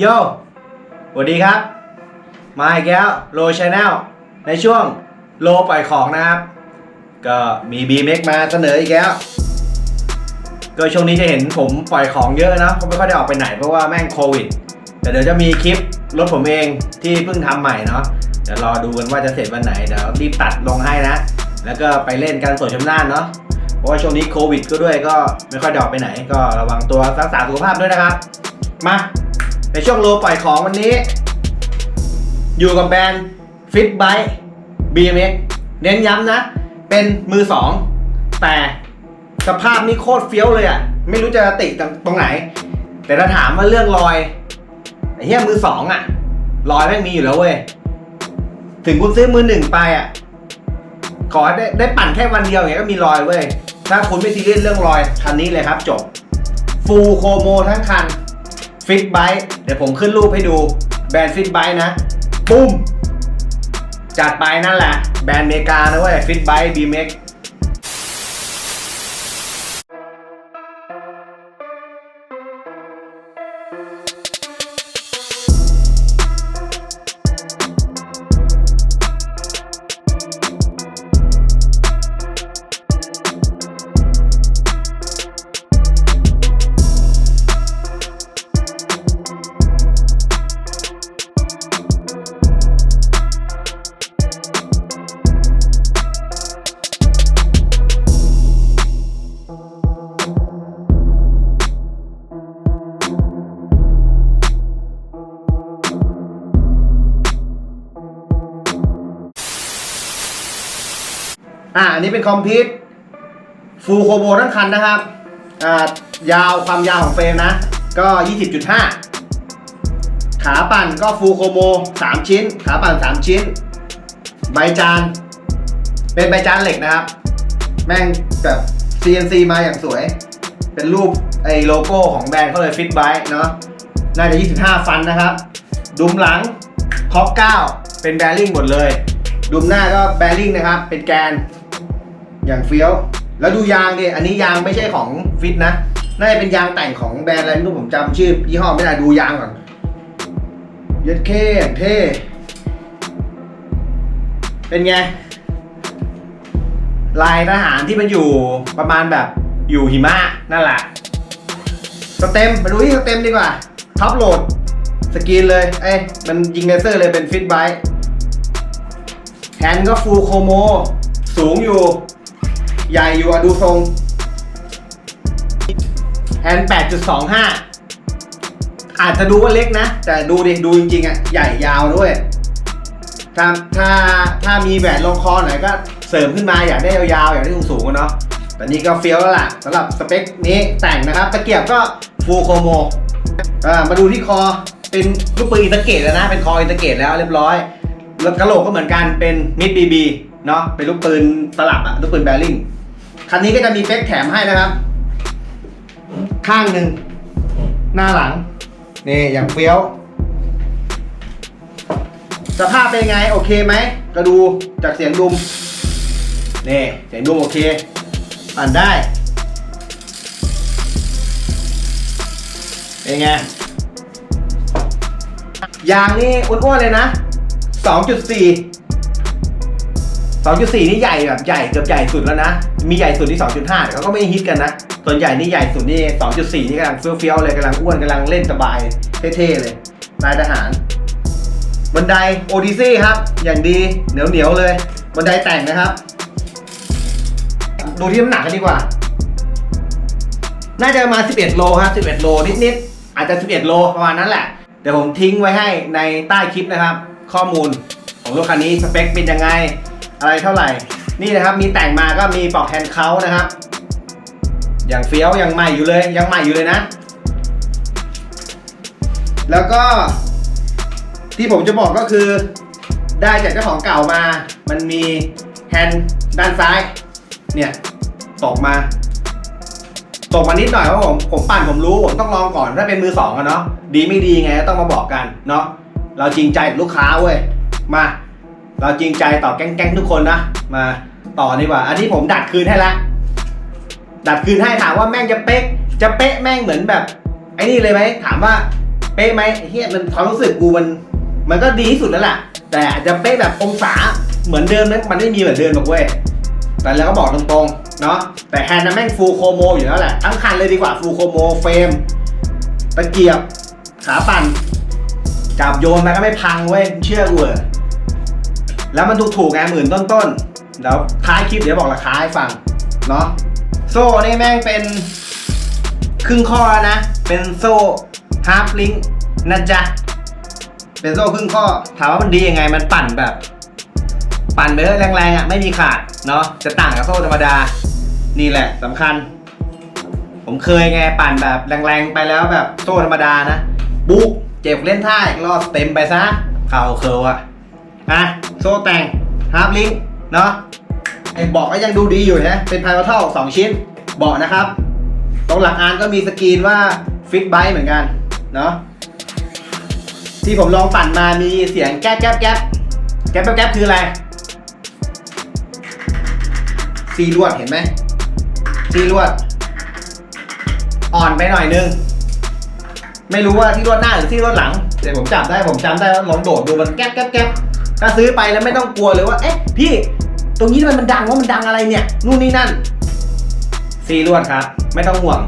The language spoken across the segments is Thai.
โยสวัสดีครับ มาอีกแล้วโลชแนลในช่วงโลปล่อยของนะครับ ก็มี b m x มมาเสนออีกแล้ว ก็ช่วงนี้จะเห็นผมปล่อยของเยอะนะผมไม่ค่อยได้ออกไปไหนเพราะว่าแม่งโควิด แต่เดี๋ยวจะมีคลิปรถผมเองที่เพิ่งทำใหม่เนาะเดี๋ยวรอดูกันว่าจะเสร็จวันไหนเดี๋ยวรีบตัดลงให้นะ แล้วก็ไปเล่นกันสวนชมน่านเนาะเพราะว่าช่วงนี้โควิดก็ด้วยก็ไม่ค่อยได้ออกไปไหน ก็ระวังตัวรักษาสุขภาพด้วยนะครับ มา ในช่วงโลปล่อยของวันนี้ อยู่กับแบรนด์ Fit Bike BMX เน้นย้ำนะ เป็นมือสอง แต่สภาพนี่โคตรเฟี้ยวเลยอะ่ะ ไม่รู้จะติตรงไหน แต่ถ้าถามว่าเรื่องรอยไอ้เหี้ยมือสองอะ่ะ รอยแม่งมีอยู่แล้วเว้ย ถึงคุณซื้อมือหนึ่งไปอะ ขอได้ได้ปั่นแค่วันเดียวอย่างเงี้ยก็มีรอยเว้ย ถ้าคุณไม่ซีเรียสเรื่องรอยคันนี้เลยครับจบ ฟูลโคโมทั้งคัน ฟิตไบต์เดี๋ยวผมขึ้นรูปให้ดูแบรนด์ฟิตไบต์นะ ปุ้ม จัดไปนั่นแหละ แบรนด์อเมริกานะเว้ยฟิตไบต์บีเม็ก อ่าอันนี้เป็นคอมพิวฟูโคโบทั้งคันนะครับ อ่ายาวความยาวของเฟรมนะ ก็ 20.5 ขาปั่นก็ฟูโคโม3ชิ้น ขาปั่น 3 ชิ้น ใบจาน เป็นใบจานเหล็กนะครับ แม่งแบบ CNC มาอย่างสวย เป็นรูปไอ้โลโก้ของแบรนด์เขาเลยฟิตไบเนาะ น่าจะ 25 ฟันนะครับ ดุมหลังคอก9เป็นแบริ่งหมดเลย ดุมหน้าก็แบริ่งนะครับ เป็นแกน อย่างเฟี้ยว แล้วดูยางดิอันนี้ยางไม่ใช่ของฟิตนะ น่าจะเป็นยางแต่งของแบรนด์อะไรไม่รู้ผมจำชื่อยี่ห้อไม่ได้ดูยางก่อนเย็ดเคอย่างเท่ เป็นไง ลายทหารที่มันอยู่ประมาณแบบอยู่หิมะนั่นแหละ สเต็มมาดูที่สเต็มดีกว่า ท็อปโหลด สกรีนเลย เอ้ยมันยิงเลเซอร์เลยเป็นฟิตไบแฮนด์ก็ฟูลโคโม สูงอยู่ ใหญ่อยู่อะดูทรงแฮนด์8.25 อาจจะดูว่าเล็กนะ แต่ดูดิ ดูจริงๆอะใหญ่ยาวด้วย ถ้าถ้าถ้ามีแหวนลงคอหน่อยก็เสริมขึ้นมาอยากได้ยาวๆ อยากได้สูงๆอะเนาะแต่นี่ก็เฟี้ยวแล้วล่ะสำหรับสเปคนี้แต่งนะครับ ตะเกียบก็ฟูลโคโมอ่ามาดูที่คอเป็นลูกปืนอินเตาเกตแล้วนะ เป็นคออินเตาเกตแล้วเรียบร้อย แล้วกระโหลกก็เหมือนกันเป็นมิดบีบีเนาะเป็นลูกปืนสลับอะลูกปืนแบริ่ง คันนี้ก็จะมีเป๊กแถมให้นะครับ ข้างหนึ่ง หน้าหลัง นี่อย่างเฟี้ยว สภาพเป็นไง โอเคไหมก็ดูจากเสียงดุม นี่ เสียงดุมโอเคปั่นได้ เป็นไง ยางนี่อ้วนๆเลยนะ 2.4 2.4 นี่ใหญ่แบบใหญ่เกือบใหญ่สุดแล้วนะ มีใหญ่สุดที่ 2.5แต่เขาก็ไม่ฮิตกันนะ ส่วนใหญ่นี่ใหญ่สุดนี่ 2.4 นี่กำลังเฟี้ยวๆเลยกำลังอ้วนกำลังเล่นสบายเท่ๆเลยนายทหาร บันไดโอดิซี่ครับ อย่างดีเหนียวเหนียวๆเลย บันไดแต่งนะครับ ดูที่น้ำหนักกันดีกว่า น่าจะประมาณ11 โลครับ 11 โลนิดๆ อาจจะ 11 โลประมาณนั้นแหละ เดี๋ยวผมทิ้งไว้ให้ในใต้คลิปนะครับ ข้อมูลของรถคันนี้สเปคเป็นยังไง อะไรเท่าไหร่ นี่นะครับมีแต่งมาก็มีปลอกแฮนด์เขานะครับ อย่างเฟี้ยวยังใหม่อยู่เลยยังใหม่อยู่เลยนะ แล้วก็ที่ผมจะบอกก็คือ ได้จากเจ้าของเก่ามา มันมีแฮนด์ด้านซ้าย เนี่ยตกมาตกมานิดหน่อยเพราะผมผมปั่นผมรู้ผมต้องลองก่อนถ้าเป็นมือสองอะเนาะดีไม่ดีไงต้องมาบอกกันเนาะเราจริงใจกับลูกค้าเว้ยมา เราจริงใจต่อแก๊งๆทุกคนนะมา ต่อดีกว่า อันนี้ผมดัดคืนให้ละ ดัดคืนให้ถามว่าแม่งจะเป๊ะ จะเป๊ะแม่งเหมือนแบบ ไอ้นี่เลยไหม ถามว่าเป๊ะไหมเฮียมันความรู้สึกกูมัน มันก็ดีที่สุดแล้วล่ะ แต่อาจจะเป๊ะแบบองศาเหมือนเดิมนั้นมันไม่มีเหมือนเดิมหรอกเว้ย แต่แล้วก็บอกตรงๆ เนาะ แต่แฮนด์นะแม่งฟูโคโมอยู่แล้วแหละ ทั้งคันเลยดีกว่าฟูโคโมเฟรม ตะเกียบ ขาปั่น จับโยนมาก็ไม่พังเว้ย เชื่อกูเถอแล้วมันถูกๆไงหมื่นต้นๆ แล้วท้ายคลิปเดี๋ยวบอกราคาให้ฟังเนาะโซ่นี่แม่งเป็นครึ่งข้อแล้วนะ เป็นโซ่ฮาร์ปลิงนะจ๊ะ เป็นโซ่ครึ่งข้อ ถามว่ามันดียังไง มันปั่นแบบ ปั่นไปเลยแรงๆอะ ไม่มีขาดเนาะ จะต่างกับโซ่ธรรมดา นี่แหละสำคัญ ผมเคยไงปั่นแบบแรงๆไปแล้วแบบโซ่ธรรมดานะ บุ๊กเจ็บเล่นท่าอีกรอบเต็มไปซะ เข่าเคิร์อะอะ โซ่แต่งฮาร์ปลิง เนาะไอ้เบาะก็ยังดูดีอยู่นะ เป็นพายวัเท่าสองชิ้นเบาะนะครับ ตรงหลังอานก็มีสกรีนว่าฟิตไบเหมือนกันเนาะที่ผมลองปั่นมามีเสียงแก๊บแก๊บแก๊บแก๊บแก๊บแก๊บคืออะไรซีลวดเห็นไหมซีลวด อ่อนไปหน่อยนึง ไม่รู้ว่าที่ลวดหน้าหรือที่ลวดหลังแต่ผมจับได้ผมจำได้ว่าลองโดดดูมันแก๊บแก๊บแก๊บถ้าซื้อไปแล้วไม่ต้องกลัวเลยว่าเอ๊ะพี่ ตรงนี้ทำไมมันดังว่ามันดังอะไรเนี่ยนู่นนี่นั่นซีลวดครับ ไม่ต้องห่วง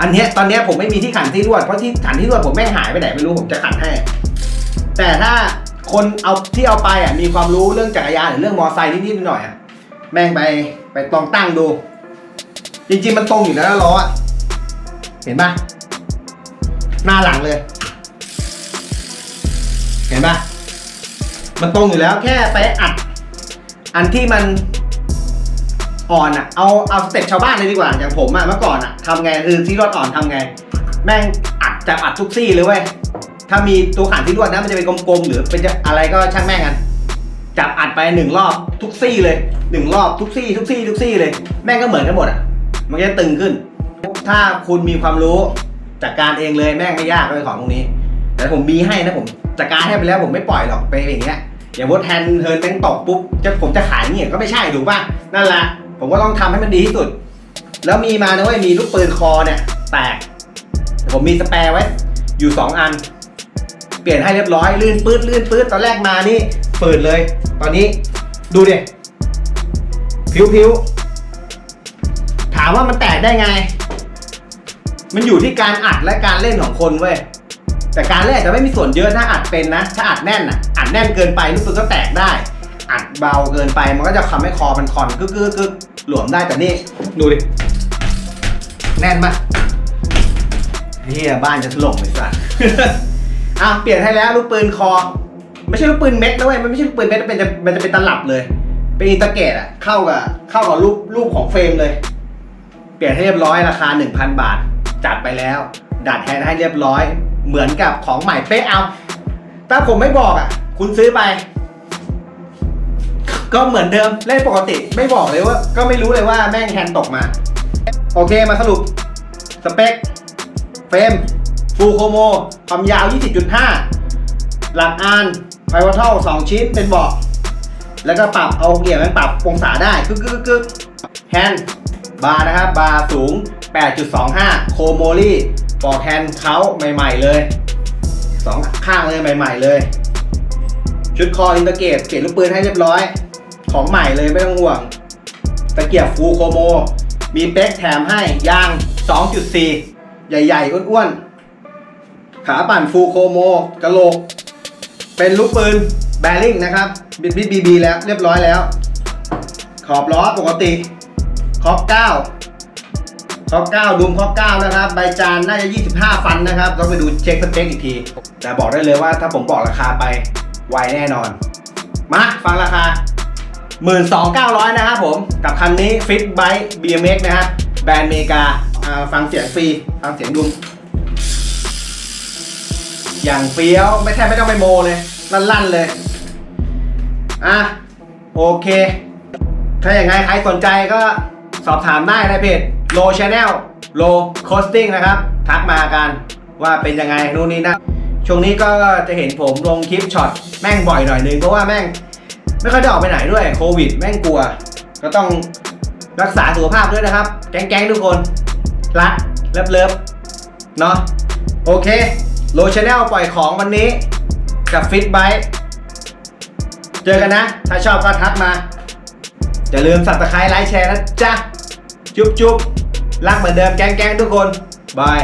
อันเนี้ยตอนเนี้ยผมไม่มีที่ขันที่ลวดเพราะที่ขันที่ลวดผมแม่งหายไปไหนไม่รู้ผมจะขันให้ แต่ถ้าคนเอาที่เอาไปอะมีความรู้เรื่องจักรยานหรือเรื่องมอไซค์นิดๆหน่อยๆอะแม่งไปไปลองตั้งดู จริงๆมันตรงอยู่แล้วล้ออะเห็นปะหน้าหลังเลย เห็นปะมันตรงอยู่แล้วแค่ไปอัด อันที่มันอ่อนอะ เอาเอาสเต็ปชาวบ้านเลยดีกว่าอย่างผมอะเมื่อก่อนอะทำไงคือที่รถอ่อนทำไง แม่งอัดจับอัดทุกซี่เลยเว้ยถ้ามีตัวขันที่รวดนะมันจะเป็นกลมๆหรือเป็นจะอะไรก็ช่างแม่งกันจับอัดไปหนึ่งรอบทุกซี่เลยหนึ่งรอบทุกซี่ ทุกซี่ทุกซี่เลย แม่งก็เหมือนกันหมดอะ มันก็จะตึงขึ้น ถ้าคุณมีความรู้จัดการเองเลยแม่งไม่ยากเลยของตรงนี้ แต่ผมมีให้นะผมจัดการให้ไปแล้วผมไม่ปล่อยหรอกไปอย่างเงี้ย อย่างวดแฮนเฮิร์นแตงตกปุ๊บจะผมจะขายเนี่ยก็ไม่ใช่ถูกป่ะนั่นแหละผมก็ต้องทำให้มันดีที่สุด แล้วมีมานะเว้ยมีลูกปืนคอเนี่ย แตกแต่ผมมีสแปร์ไว้ อยู่สองอัน เปลี่ยนให้เรียบร้อยลื่นปื๊ดลื่นปื๊ดตอนแรกมานี่เปิดเลย ตอนนี้ดูดิผิวผิวถามว่ามันแตกได้ไง มันอยู่ที่การอัดและการเล่นของคนเว้ย แต่การเล่นจะไม่มีส่วนเยอะถ้าอัดเป็นนะ ถ้าอัดแน่นอะอัดแน่นเกินไปลูกปืนก็แตกได้ อัดเบาเกินไปมันก็จะทำให้คอมันคอนกึกกึกกึกหลวมได้แต่นี่ดูดิแน่นมากเฮียบ้านจะถล่มเลยสัส อะเปลี่ยนให้แล้วลูกปืนคอ ไม่ใช่ลูกปืนเม็ดนะเว้ยมันไม่ใช่ลูกปืนเม็ดมันเป็นจะมันจะเป็นตลับเลย เป็นอินเตอร์เกตอะเข้ากับเข้ากับรูปรูปของเฟรมเลย เปลี่ยนให้เรียบร้อยราคา 1,000 บาท จัดไปแล้ว ดัดแทนด์ให้เรียบร้อย เหมือนกับของใหม่เป๊ะเอา ถ้าผมไม่บอกอะ คุณซื้อไป ก็เหมือนเดิมเล่นปกติไม่บอกเลยว่า ก็ไม่รู้เลยว่าแม่งแฮนด์ตกมา โอเคมาสรุป สเปค เฟรมฟูโคโม ความยาว 20.5 หลักอานไพวอทัล2ชิ้นเป็นเบาะแล้วก็ปรับเอาเกียร์มันปรับองศาได้กึกกึกกึกแฮนด์บาร์นะครับ บาร์สูง 8.25 โคโมลี่ ปอกแฮนด์เขาใหม่ๆเลยสองข้างเลยใหม่ ๆ เลย ชุดคออินเตอร์เกตเปลี่ยนลูกปืนให้เรียบร้อย ของใหม่เลยไม่ต้องห่วง ตะเกียบฟูโคโม มีเป๊กแถมให้ยาง 2.4 ใหญ่ๆอ้วนๆ ขาปั่นฟูโคโมกระโหลก เป็นลูกปืนแบริ่งนะครับ บิดบิดบีบีแล้วเรียบร้อยแล้ว ขอบล้อปกติ คอก9 คอก9ดุมคอก9นะครับใบจานน่าจะ 25 ฟันนะครับต้องไปดูเช็คสเปคอีกที แต่บอกได้เลยว่าถ้าผมบอกราคาไปไวแน่นอน มาฟังราคา 12,900 นะครับผมกับคันนี้ Fit Bike BMX นะครับแบรนด์อเมริกาฟังเสียงฟรีฟังเสียงดุมอย่างเฟี้ยวไม่แทบไม่ต้องไปโมเลยลั่นๆเลย อะ โอเค ถ้าอย่างไงใครสนใจก็สอบถามได้ในเพจ โลชาแนลโลคอสติ้งนะครับ ทักมากันว่าเป็นยังไงนู่นนี่นั่นช่วงนี้ก็จะเห็นผมลงคลิปช็อตแม่งบ่อยหน่อยนึง เพราะว่าแม่งไม่ค่อยได้ออกไปไหนด้วยโควิด แม่งกลัว ก็ต้องรักษาสุขภาพด้วยนะครับ แก๊งๆทุกคนรักเลิฟเลิฟเนาะโอเคโลชาแนลปล่อยของวันนี้กับฟิตไบเจอกันนะ ถ้าชอบก็ทักมา อย่าลืมสับตะไคร้ไลค์แชร์นะจ๊ะ จุ๊บจุ๊บรักเหมือนเดิมแกล้งๆทุกคนบาย